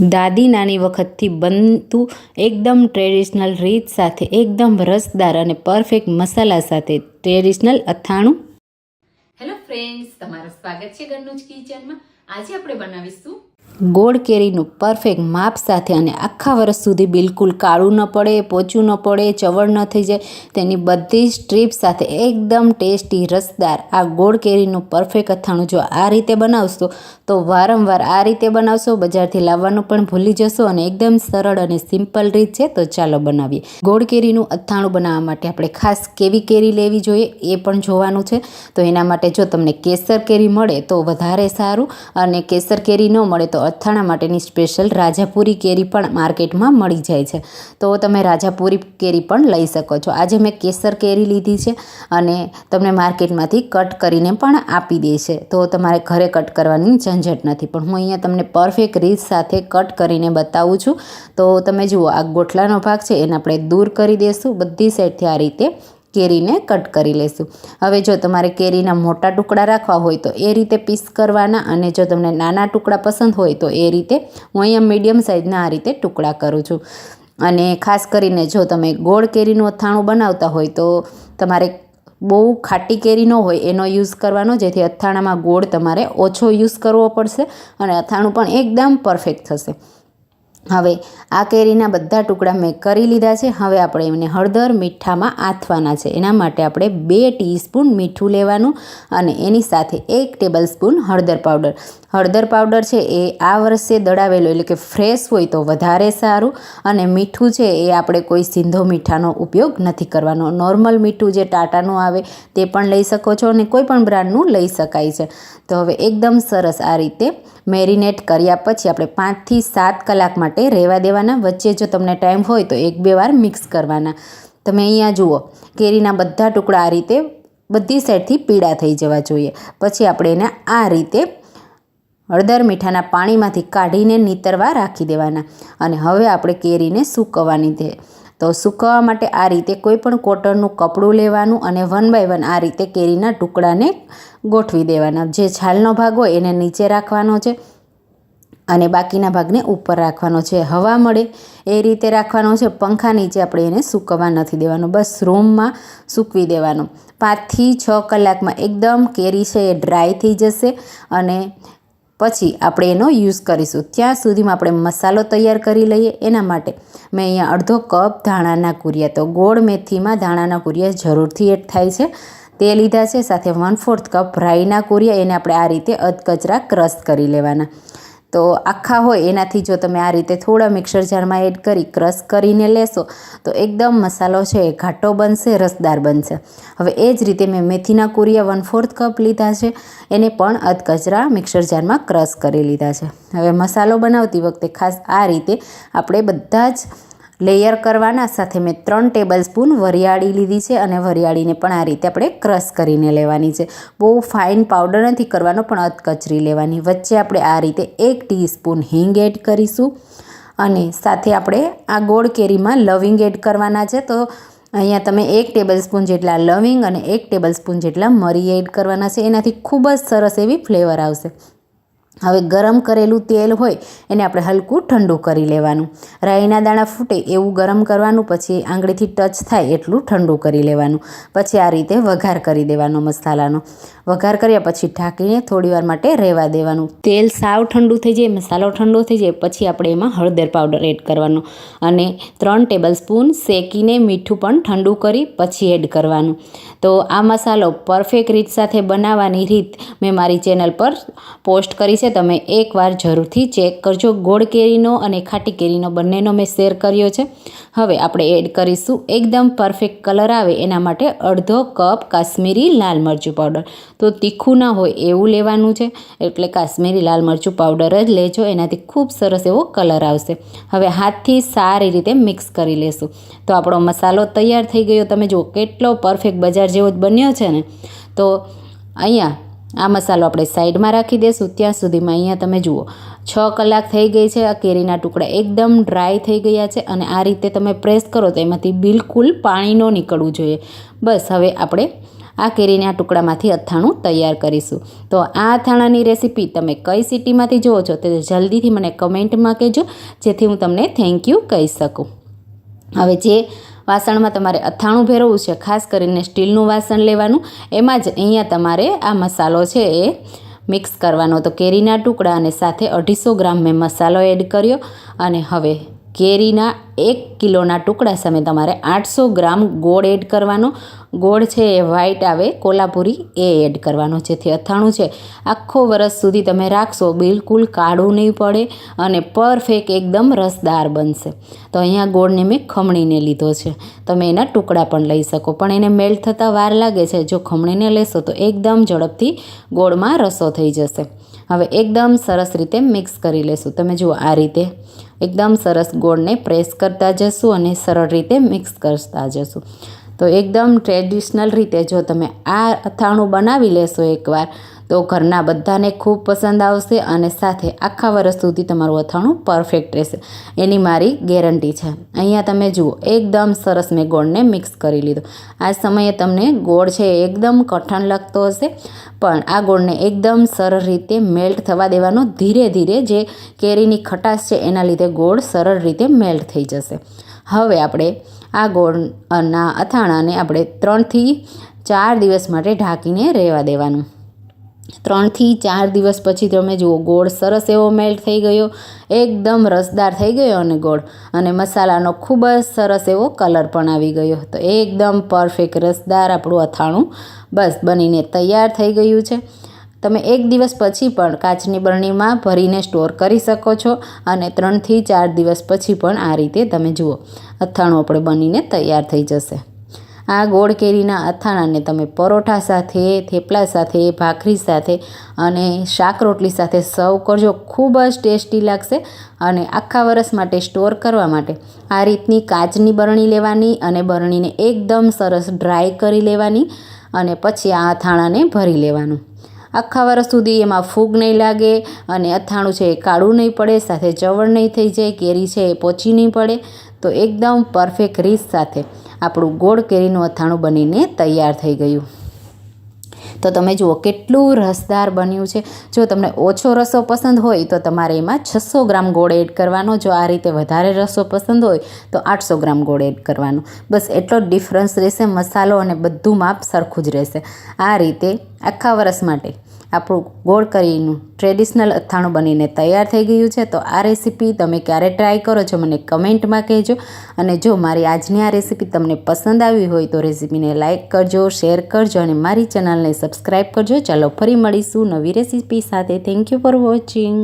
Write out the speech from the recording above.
દાદી નાની વખતથી બનતું એકદમ ટ્રેડિશનલ રીત સાથે, એકદમ રસદાર અને પરફેક્ટ મસાલા સાથે ટ્રેડિશનલ અથાણું. હેલો ફ્રેન્ડ્સ તમારું સ્વાગત છે ઘરનું કિચનમાં આજે આપણે બનાવીશું ગોળ કેરીનું પરફેક્ટ માપ સાથે અને આખા વર્ષ સુધી બિલકુલ કાળું ન પડે, પોચું ન પડે, ચવળ ન થઈ જાય, તેની બધી જ ટ્રીપ સાથે એકદમ ટેસ્ટી, રસદાર આ ગોળ કેરીનું પરફેક્ટ અથાણું જો આ રીતે બનાવશો, તો વારંવાર આ રીતે બનાવશો, બજારથી લાવવાનું પણ ભૂલી જશો અને એકદમ સરળ અને સિમ્પલ રીત છે, તો ચાલો બનાવીએ. ગોળ કેરીનું અથાણું બનાવવા માટે આપણે ખાસ કેવી કેરી લેવી જોઈએ એ પણ જોવાનું છે. તો એના માટે જો તમને કેસર કેરી મળે તો વધારે સારું અને કેસર કેરી ન મળે તો અથાણા માટેની સ્પેશિયલ રાજાપુરી કેરી પણ માર્કેટમાં મળી જાય છે. તો તમે રાજાપુરી કેરી પણ લઈ શકો છો. આજે મેં કેસર કેરી લીધી છે અને તમને માર્કેટમાંથી કટ કરીને પણ આપી દે છે. તો તમારે ઘરે કટ કરવાની ઝંઝટ નથી. પણ હું અહીંયા તમને પરફેક્ટ રીત સાથે કટ કરીને બતાવું છું. તો તમે જુઓ, આ ગોઠલાનો ભાગ છે, એને આપણે દૂર કરી દઈશું બધી સાઈડથી આ રીતે કેરીને કટ કરી લેશું. હવે જો તમારે કેરીના મોટા ટુકડા રાખવા હોય તો એ રીતે પીસ કરવાના અને જો તમને નાના ટુકડા પસંદ હોય તો એ રીતે હું અહીંયા મીડિયમ સાઇઝના આ રીતે ટુકડા કરું છું. અને ખાસ કરીને જો તમે ગોળ કેરીનું અથાણું બનાવતા હોય તો તમારે બહુ ખાટી કેરી ન હોય એનો યુઝ કરવાનો, જેથી અથાણામાં ગોળ તમારે ઓછો યુઝ કરવો પડશે અને અથાણું પણ એકદમ પરફેક્ટ થશે. હવે આ કેરીના બધા ટુકડા મેં કરી લીધા છે. હવે આપણે એમને હળદર મીઠામાં આથવાના છે. એના માટે આપણે બે ટીસ્પૂન મીઠું લેવાનું અને એની સાથે એક ટેબલ સ્પૂન હળદર પાવડર. હળદર પાવડર છે એ આ વર્ષે દળાવેલો, એટલે કે ફ્રેશ હોય તો વધારે સારું. અને મીઠું છે એ આપણે કોઈ સિંધો મીઠાનો ઉપયોગ નથી કરવાનો. નોર્મલ મીઠું જે ટાટાનું આવે તે પણ લઈ શકો છો અને કોઈ પણ બ્રાન્ડનું લઈ શકાય છે. તો હવે એકદમ સરસ આ રીતે મેરિનેટ કર્યા પછી આપણે પાંચથી સાત કલાક માટે રહેવા દેવાના. વચ્ચે જો તમને ટાઈમ હોય તો એક બે વાર મિક્સ કરવાના. તમે અહીંયા જુઓ, કેરીના બધા ટુકડા આ રીતે બધી સાઈડથી પીળા થઈ જવા જોઈએ. પછી આપણે એને આ રીતે હળદર મીઠાના પાણીમાંથી કાઢીને નીતરવા રાખી દેવાના. અને હવે આપણે કેરીને સૂકવવાની છે. તો સૂકવવા માટે આ રીતે કોઈ પણ કોટનનું કપડું લેવાનું અને વન બાય વન આ રીતે કેરીના ટુકડાને ગોઠવી દેવાના. જે છાલનો ભાગ હોય એને નીચે રાખવાનો છે અને બાકીના ભાગને ઉપર રાખવાનો છે. હવા મળે એ રીતે રાખવાનો છે. પંખા નીચે આપણે એને સૂકવવા નથી દેવાનું. બસ રૂમમાં સૂકવી દેવાનું. પાંચથી છ કલાકમાં એકદમ કેરી છે એ ડ્રાય થઈ જશે અને પછી આપણે એનો યુઝ કરીશું. ત્યાં સુધીમાં આપણે મસાલો તૈયાર કરી લઈએ. એના માટે મેં અહીંયા અડધો કપ ધાણાના કુરિયા, તો ગોળ મેથીમાં ધાણાના કુરિયા જરૂરથી એડ થાય છે. તે લીધા છે. સાથે વન ફોર્થ કપ રાઈના કુરિયા. એને આપણે આ રીતે અધકચરા ક્રશ કરી લેવાના. તો આખા હોય એનાથી જો તમે આ રીતે થોડા મિક્સર જારમાં એડ કરી, ક્રશ કરીને લેશો, તો એકદમ મસાલો છે એ ઘાટો બનશે, રસદાર બનશે. હવે એ જ રીતે મેં મેથીના કુરિયા વન ફોર્થ કપ લીધા છે. એને પણ અધકચરા મિક્સર જારમાં ક્રશ કરી લીધા છે. હવે મસાલો બનાવતી વખતે ખાસ આ રીતે આપણે બધા જ લેયર કરવાના સાથે મેં ત્રણ ટેબલ સ્પૂન વરિયાળી લીધી છે અને વરિયાળીને પણ આ રીતે આપણે ક્રશ કરીને લેવાની છે. બહુ ફાઇન પાવડર નથી કરવાનો, પણ અધકચરી લેવાની. વચ્ચે આપણે આ રીતે એક ટીસ્પૂન હિંગ એડ કરીશું અને સાથે આપણે આ ગોળ કેરીમાં લવિંગ એડ કરવાના છે. તો અહીંયા તમે એક ટેબલ સ્પૂન જેટલા લવિંગ અને એક ટેબલ સ્પૂન જેટલા મરી એડ કરવાના છે. એનાથી ખૂબ જ સરસ એવી ફ્લેવર આવશે. હવે ગરમ કરેલું તેલ હોય એને આપણે હલકું ઠંડુ કરી લેવાનું. રાઈના દાણા ફૂટે એવું ગરમ કરવાનું, પછી આંગળીથી ટચ થાય એટલું ઠંડુ કરી લેવાનું. પછી આ રીતે વઘાર કરી દેવાનો મસાલાનો. વઘાર કર્યા પછી ઢાંકીને થોડીવાર માટે રહેવા દેવાનું. તેલ સાવ ઠંડુ થઈ જાય, મસાલો ઠંડો થઈ જાય, પછી આપણે એમાં હળદર પાવડર એડ કરવાનો. અને ત્રણ ટેબલ સ્પૂન શેકીને મીઠું પણ ઠંડુ કરી પછી એડ કરવાનું. તો આ મસાલો પરફેક્ટ રીત સાથે બનાવવાની રીત મેં મારી ચેનલ પર પોસ્ટ કરી છે. તમે એકવાર જરૂરથી ચેક કરજો. ગોળ કેરીનો અને ખાટી કેરીનો બંનેનો મેં શેર કર્યો છે. હવે આપણે એડ કરીશું. એકદમ પરફેક્ટ કલર આવે એના માટે અડધો કપ કાશ્મીરી લાલ મરચું પાવડર. તો તીખું ના હોય એવું લેવાનું છે. એટલે કાશ્મીરી લાલ મરચું પાવડર જ લેજો. એનાથી ખૂબ સરસ એવો કલર આવશે. હવે હાથથી સારી રીતે મિક્સ કરી લેશું. તો આપણો મસાલો તૈયાર થઈ ગયો. તમે જુઓ કેટલો પરફેક્ટ બજાર જેવો જ બન્યો છે ને. તો અહીંયા આ મસાલો આપણે સાઈડમાં રાખી દઈશું ત્યાં સુધીમાં અહીંયા તમે જુઓ, છ કલાક થઈ ગઈ છે. આ કેરીના ટુકડા એકદમ ડ્રાય થઈ ગયા છે અને આ રીતે તમે પ્રેસ કરો તો એમાંથી બિલકુલ પાણી ન નીકળવું જોઈએ. બસ હવે આપણે આ કેરીના ટુકડામાંથી અથાણું તૈયાર કરીશું. તો આ અથાણાની રેસીપી તમે કઈ સિટીમાંથી જુઓ છો તે જલ્દીથી મને કમેન્ટમાં કહેજો, જેથી હું તમને થેન્ક યુ કહી શકું. હવે જે વાસણમાં તમારે અથાણું ભેરવવું છે, ખાસ કરીને સ્ટીલનું વાસણ લેવાનું. એમાં જ અહીંયા તમારે આ મસાલો છે એ મિક્સ કરવાનો. તો કેરીના ટુકડા અને સાથે અઢીસો ગ્રામ મેં મસાલો એડ કર્યો. અને હવે કેરીના એક કિલોના ટુકડા સામે તમારે આઠસો ગ્રામ ગોળ એડ કરવાનો. ગોળ છે એ વ્હાઈટ આવે, કોલ્હાપુરી એ એડ કરવાનો જેથી અથાણું છે, આખો વરસ સુધી તમે રાખશો, બિલકુલ કાળું નહીં પડે અને પરફેક્ટ એકદમ રસદાર બનશે. તો અહીંયા ગોળને મેં ખમણીને લીધો છે. તમે એના ટુકડા પણ લઈ શકો. પણ એને મેલ્ટ થતાં વાર લાગે છે. જો ખમણીને લેશો તો એકદમ ઝડપથી ગોળમાં રસો થઈ જશે. હવે એકદમ સરસ રીતે મિક્સ કરી લેશું. તમે જુઓ આ રીતે એકદમ સરસ ગોળને પ્રેસ કરતા જશું અને સરળ રીતે મિક્સ કરતા જશું. તો એકદમ ટ્રેડિશનલ રીતે જો તમે આ અથાણું બનાવી લેશો એકવાર તો ઘરના બધાને ખૂબ પસંદ આવશે અને સાથે આખા વર્ષ સુધી તમારું અથાણું પરફેક્ટ રહેશે. એની મારી ગેરંટી છે. અહીંયા તમે જુઓ, એકદમ સરસ મેં ગોળને મિક્સ કરી લીધો. આ સમયે તમને ગોળ છે એકદમ કઠણ લાગતો હશે, પણ આ ગોળને એકદમ સરળ રીતે મેલ્ટ થવા દેવાનો ધીરે ધીરે જે કેરીની ખટાશ છે એના લીધે ગોળ સરળ રીતે મેલ્ટ થઈ જશે. હવે આપણે આ ગોળના અથાણાને આપણે ત્રણથી ચાર દિવસ માટે ઢાંકીને રહેવા દેવાનું. ત્રણથી ચાર દિવસ પછી તમે જુઓ, ગોળ સરસ એવો મેલ્ટ થઈ ગયો, એકદમ રસદાર થઈ ગયો અને ગોળ. અને મસાલાનો ખૂબ જ સરસ એવો કલર પણ આવી ગયો. તો એકદમ પરફેક્ટ રસદાર આપણું અથાણું બસ બનીને તૈયાર થઈ ગયું છે. તમે એક દિવસ પછી પણ કાચની બરણીમાં ભરીને સ્ટોર કરી શકો છો અને ત્રણથી ચાર દિવસ પછી પણ આ રીતે તમે જુઓ, અથાણું આપણે બનીને તૈયાર થઈ જશે. આ ગોળ કેરીના અથાણાને તમે પરોઠા સાથે, થેપલા સાથે, ભાખરી સાથે અને શાક રોટલી સાથે સર્વ કરજો. ખૂબ જ ટેસ્ટી લાગશે અને આખા વરસ માટે સ્ટોર કરવા માટે. આ રીતની કાચની બરણી લેવાની અને બરણીને એકદમ સરસ ડ્રાય કરી લેવાની અને પછી આ અથાણાને ભરી લેવાનું. આખા વર્ષ સુધી એમાં ફૂગ નહીં લાગે અને અથાણું છે એ કાળું નહીં પડે, સાથે ચવળ નહીં થઈ જાય, કેરી છે એ પોચી નહીં પડે. તો એકદમ પરફેક્ટ રીત સાથે આપણું ગોળ કેરીનું અથાણું બનીને તૈયાર થઈ ગયું. તો તમે જુઓ કેટલું રસદાર બન્યું છે. જો તમને ઓછો રસો પસંદ હોય તો તમારે એમાં છસો ગ્રામ ગોળ એડ કરવાનો. જો આ રીતે વધારે રસો પસંદ હોય તો આઠસો ગ્રામ ગોળ એડ કરવાનો. બસ એટલો ડિફરન્સ રહેશે, મસાલો અને બધું માપ સરખું જ રહેશે. આ રીતે આખા વરસ માટે આપણું ગોળ કરીનું ટ્રેડિશનલ અથાણું બનીને તૈયાર થઈ ગયું છે. તો આ રેસીપી તમે ક્યારે ટ્રાય કરો છો મને કમેન્ટમાં કહેજો. અને જો મારી આજની આ રેસીપી તમને પસંદ આવી હોય તો રેસીપીને લાઇક કરજો શેર કરજો અને મારી ચેનલને સબસ્ક્રાઈબ કરજો. ચાલો ફરી મળીશું નવી રેસીપી સાથે. Thank you for watching